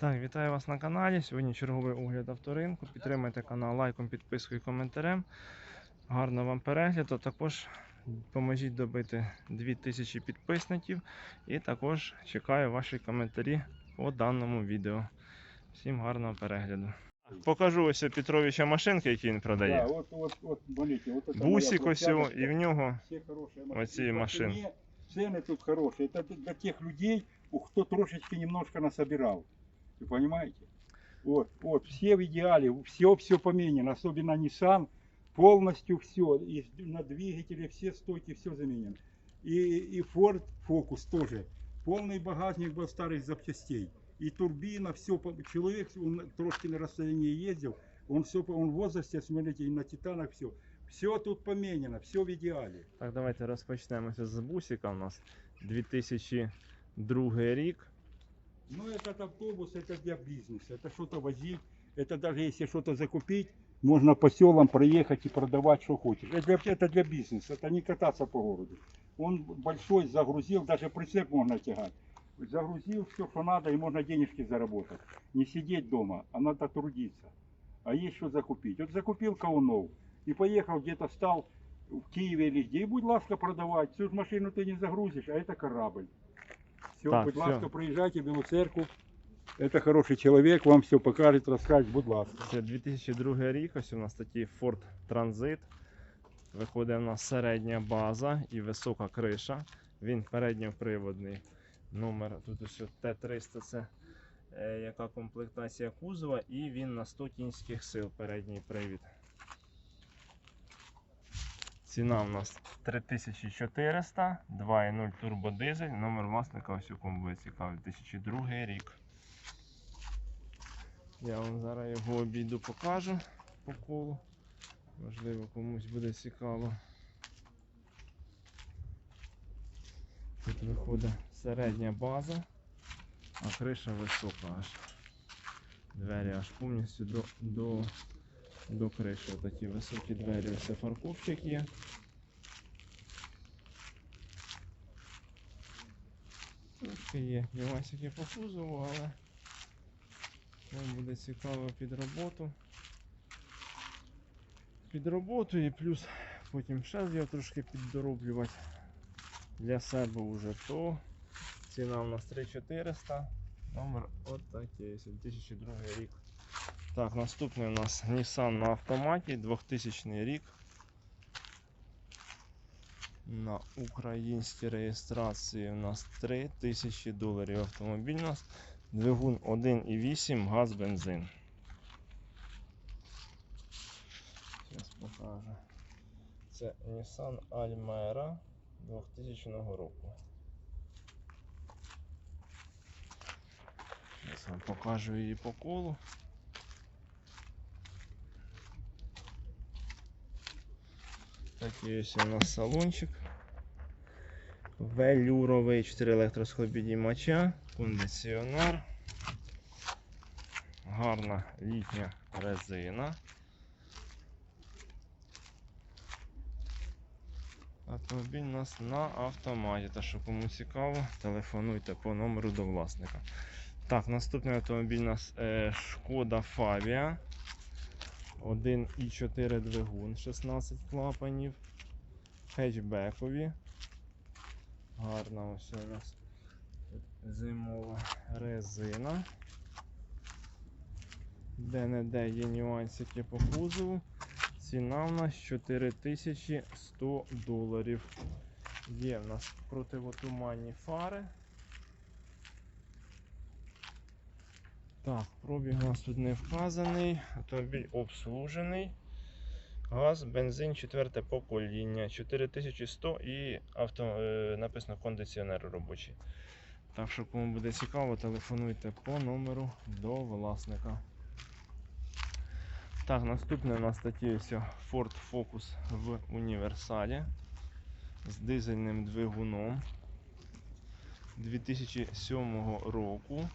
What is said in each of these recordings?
Так, вітаю вас на каналі. Сьогодні черговий огляд авторинку. Підтримайте канал лайком, підпискою і коментарем. Гарного вам перегляду. Також поможіть добити 2000 підписників. І також чекаю ваші коментарі по даному відео. Всім гарного перегляду. Покажу ось Петровича машинки, які він продає. Да, вот, вот, вот, смотрите, вот это Бусик моя ось цього, площадочка. і в нього Все хорошие Вот эти И по машины. цене Цены тут хорошие. Это для тех людей, у кто трошечки немножко насобирал. Вы понимаете? Вот, вот, все в идеале, все, все поменено, особенно Nissan, полностью все, и на двигателе все стойки, все заменено. И, и Ford Focus тоже, полный багажник был старых запчастей. И турбина, все, человек, он трошки на расстоянии ездил, он все, он в возрасте, смотрите, и на Титанах все. Все тут поменено, все в идеале. Так, давайте розпочнемося з бусика. У нас 2002 рік. Ну, этот автобус, это для бизнеса. Это что-то возить. Это даже если что-то закупить, можно по селам проехать и продавать, что хочешь. Это для, это для бизнеса, это не кататься по городу. Он большой, загрузил, даже прицеп можно тягать. Загрузил все, что надо, и можно денежки заработать. Не сидеть дома, а надо трудиться. А есть что закупить. Вот закупил Каунов и поехал где-то стал в Киеве или где. И будь ласка продавать. Всю ж машину ты не загрузишь, а это корабль. Все, Так, будь всё. ласка, приезжайте в Белую церковь. Это хороший человек, вам все покажет, расскажет, будь ласка. Це 2002 рік. Ось у нас такий Ford Transit. Виходить у нас середня база і висока криша. Він передньоприводний. Номер тут ось Т300 це е, яка комплектація кузова, і він на 100 кінських сил передній привід. Ціна у нас 3400, 2.0 турбодизель. Номер власника ось у буде цікавий. 2002 рік. Я вам зараз його обійду покажу по колу. Можливо, комусь буде цікаво. Тут виходить середня база, а криша висока аж. Двері аж повністю до, до, до криші. Такі високі двері. Ось фаркопчик є. Трошки є нюансики по кузову, але вам буде цікаво під роботу. Під роботу і плюс потім ще його трошки піддороблювати для себе вже, то ціна у нас 3400. Номер отакий, 2002 рік. Так, наступний у нас Nissan на автоматі, 2000 рік. На українській реєстрації у нас 3000 доларів автомобіль у нас. Двигун 1,8, газ, бензин. Зараз покажу. Це Nissan Almera 2000 року. Зараз вам покажу її по колу. Такий ось у нас салончик. Велюровий 4 електросхлопідіймача, кондиціонер. Гарна літня резина. Автомобіль у нас на автоматі. Та що кому цікаво, телефонуйте по номеру до власника. Так, наступний автомобіль у нас е, Шкода Фабія. 1,4 двигун, 16 клапанів. Хетчбекові. Гарна ось у нас зимова резина. Де-не-де є нюансики по кузову. Ціна у нас 4100 доларів. Є в нас противотуманні фари. Так, пробіг нас тут не вказаний. Автомобіль обслужений. Газ, бензин, четверте покоління. 4100 і авто, е, написано кондиціонер робочий. Так що, кому буде цікаво, телефонуйте по номеру до власника. Так, наступне у нас ось Ford Focus в універсалі з дизельним двигуном 2007 року.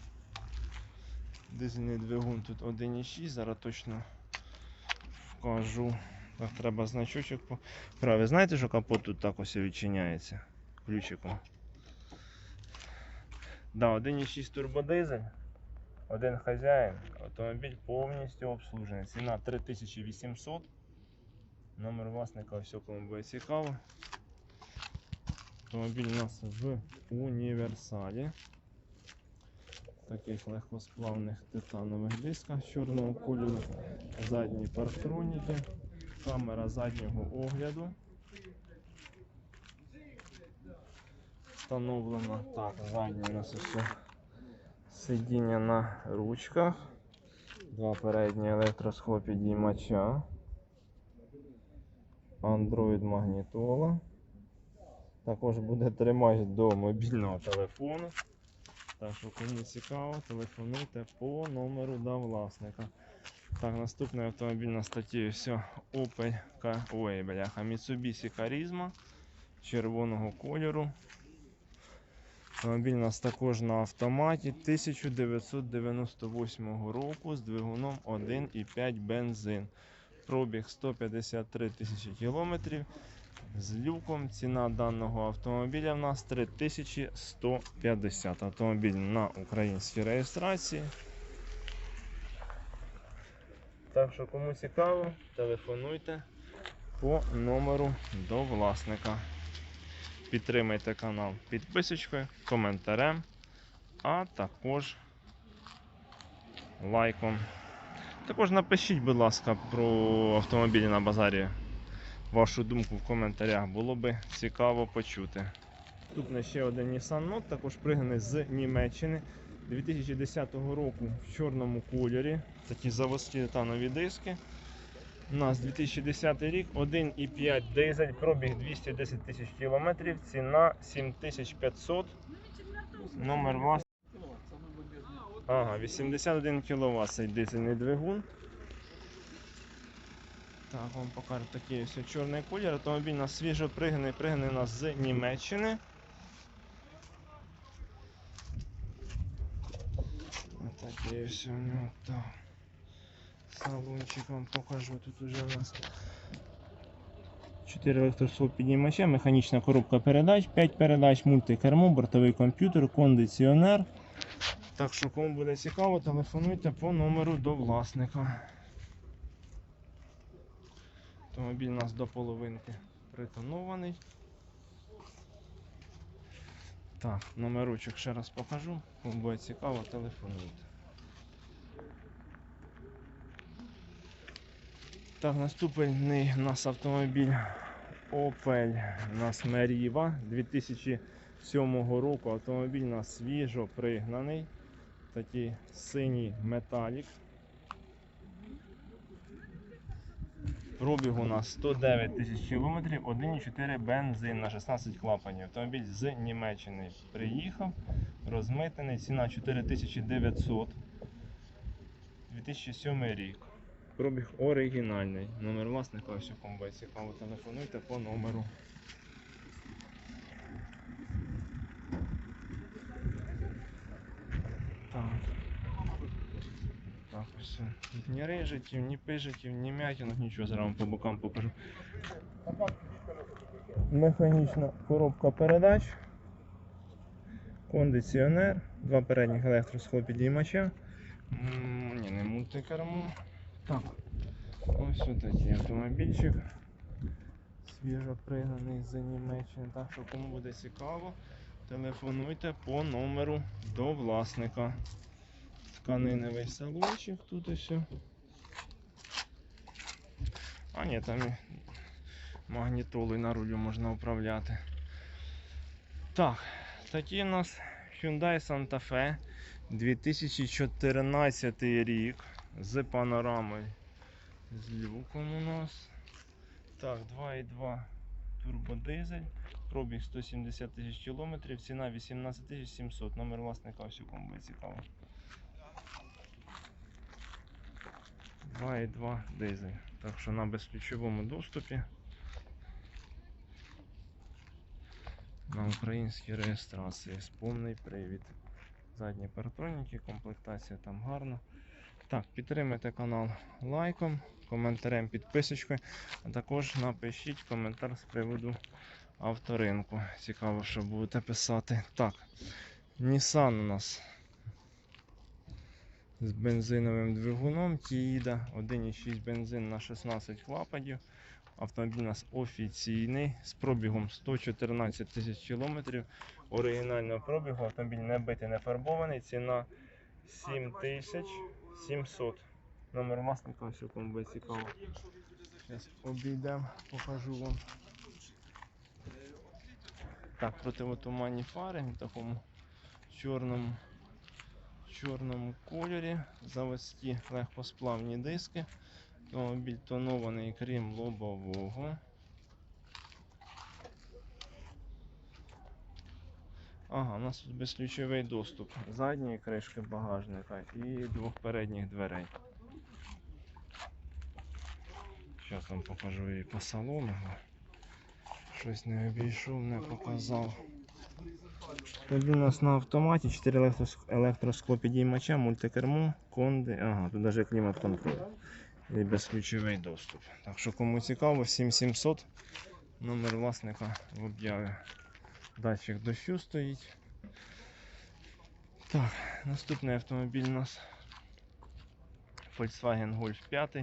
Дизельний двигун тут 1,6, зараз точно вкажу. Так, треба значочок по. Праві, знаєте, що капот тут так ось відчиняється ключиком. Да, 1,6 турбодизель. один хазяїн. Автомобіль повністю обслужений. Ціна 3800. Номер власника, все кому буде цікаво. Автомобіль у нас в універсалі. Таких легкосплавних титанових дисках чорного кольору. Задні парктроніки. Камера заднього огляду. Встановлено так, заднє у нас все сидіння на ручках. Два передні електросхопідіймача. Android магнітола. Також буде тримач до мобільного телефону. Так що кому цікаво, телефонуйте по номеру до власника. Так, наступний автомобіль на статті все Opel Ой, бляха, Mitsubishi Charisma червоного кольору. Автомобіль у нас також на автоматі 1998 року з двигуном 1,5 бензин. Пробіг 153 тисячі кілометрів. З люком ціна даного автомобіля в нас 3150. Автомобіль на українській реєстрації. Так що кому цікаво, телефонуйте по номеру до власника. Підтримайте канал підписочкою, коментарем, а також лайком. Також напишіть, будь ласка, про автомобілі на базарі. Вашу думку в коментарях було би цікаво почути. Наступний ще один Nissan Note, також пригнаний з Німеччини 2010 року в чорному кольорі. Такі заводські титанові диски. У нас 2010 рік, 1,5 дизель, пробіг 210 тисяч кілометрів, ціна 7500. Номер власне. Ага, 81 кВт цей дизельний двигун. Так, вам покажу такий ось чорний колір. Автомобіль нас свіжо пригнаний, пригнаний у нас з Німеччини. Отакий ось у нього так. Салончик вам покажу. Тут уже у нас 4 електросвоп піднімача, механічна коробка передач, 5 передач, мультикермо, бортовий комп'ютер, кондиціонер. Так що, кому буде цікаво, телефонуйте по номеру до власника. Автомобіль у нас до половинки притонований. Так, номерочок ще раз покажу. Кому буде цікаво, телефонуйте. Так, наступний у нас автомобіль Opel у нас Meriva 2007 року. Автомобіль у нас свіжо пригнаний. Такий синій металік. Пробіг у нас 109 тисяч кілометрів, 1,4 бензин на 16 клапанів. Автомобіль з Німеччини приїхав, розмитений, ціна 4900. 2007 рік. Пробіг оригінальний. Номер власника, ось кому буде цікаво, телефонуйте по номеру. Так. Так, ось. Ні рижиків, ні пижиків, ні м'ятінок, нічого зараз вам по бокам покажу. Механічна коробка передач. Кондиціонер, два передніх електросхлопідіймача. Ні, не мультикермо. Так. Ось такий автомобільчик. Свіжо пригнаний з Німеччини. Так що кому буде цікаво, телефонуйте по номеру до власника. Тканиневий салончик тут ось. А ні, там і магнітолою на рулю можна управляти. Так, такий у нас Hyundai Santa Fe 2014 рік з панорамою. З люком у нас. Так, 2,2 турбодизель. Пробіг 170 тисяч кілометрів, ціна 18 700. Номер власника ось кому буде цікаво. 2,2 дизель. Так що на безключовому доступі. На українській реєстрації з повний привід. Задні паратроніки, комплектація там гарна. Так, підтримайте канал лайком, коментарем, підписочкою, а також напишіть коментар з приводу авторинку. Цікаво, що будете писати. Так, Nissan у нас з бензиновим двигуном Тіїда 1,6 бензин на 16 клапанів. Автомобіль у нас офіційний з пробігом 114 тисяч кілометрів. Оригінального пробігу автомобіль не битий, не фарбований. Ціна 7700. Номер власника, ось кому буде цікаво. Зараз обійдемо, покажу вам. Так, противотуманні фари в такому чорному, чорному кольорі. Заводські легкосплавні диски. Автомобіль тонований крім лобового. Ага, у нас тут безключовий доступ задньої кришки багажника і двох передніх дверей. Зараз вам покажу її по салону. Щось не обійшов, не показав. Автомобіль у нас на автоматі, 4 електрос- електросклопідіймача, мультикермо, конди. Ага, тут навіть клімат контроль. І безключовий доступ. Так що кому цікаво, 7700. Номер власника в об'яві. Датчик дощу стоїть. Так, наступний автомобіль у нас Volkswagen Golf 5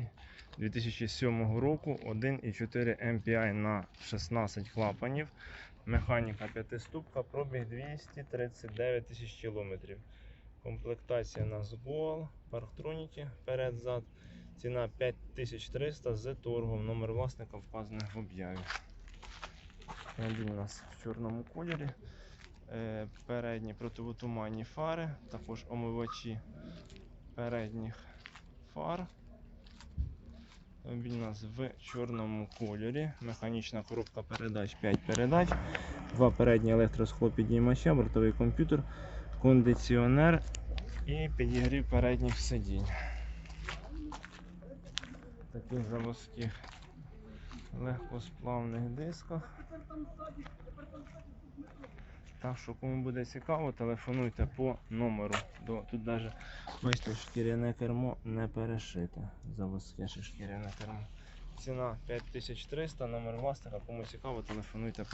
2007 року 1,4 MPI на 16 клапанів. Механіка 5-ступка, пробіг 239 тисяч кілометрів. Комплектація у нас парктроніки перед-зад. Ціна 5300 з торгом. Номер власника вказаний в об'яві. Автомобіль у нас в чорному кольорі. Е, Передні противотуманні фари, також омивачі передніх фар. Автомобіль у нас в чорному кольорі. Механічна коробка передач 5 передач. Два передні електросклопідіймача, бортовий комп'ютер, кондиціонер і підігрів передніх сидінь. Таких заводських легкосплавних дисках. Так що кому буде цікаво, телефонуйте по номеру. Тут навіть бачите, шкіряне кермо не перешите. Заводське шкіряне кермо. Ціна 5300, номер мастера, Кому цікаво, телефонуйте по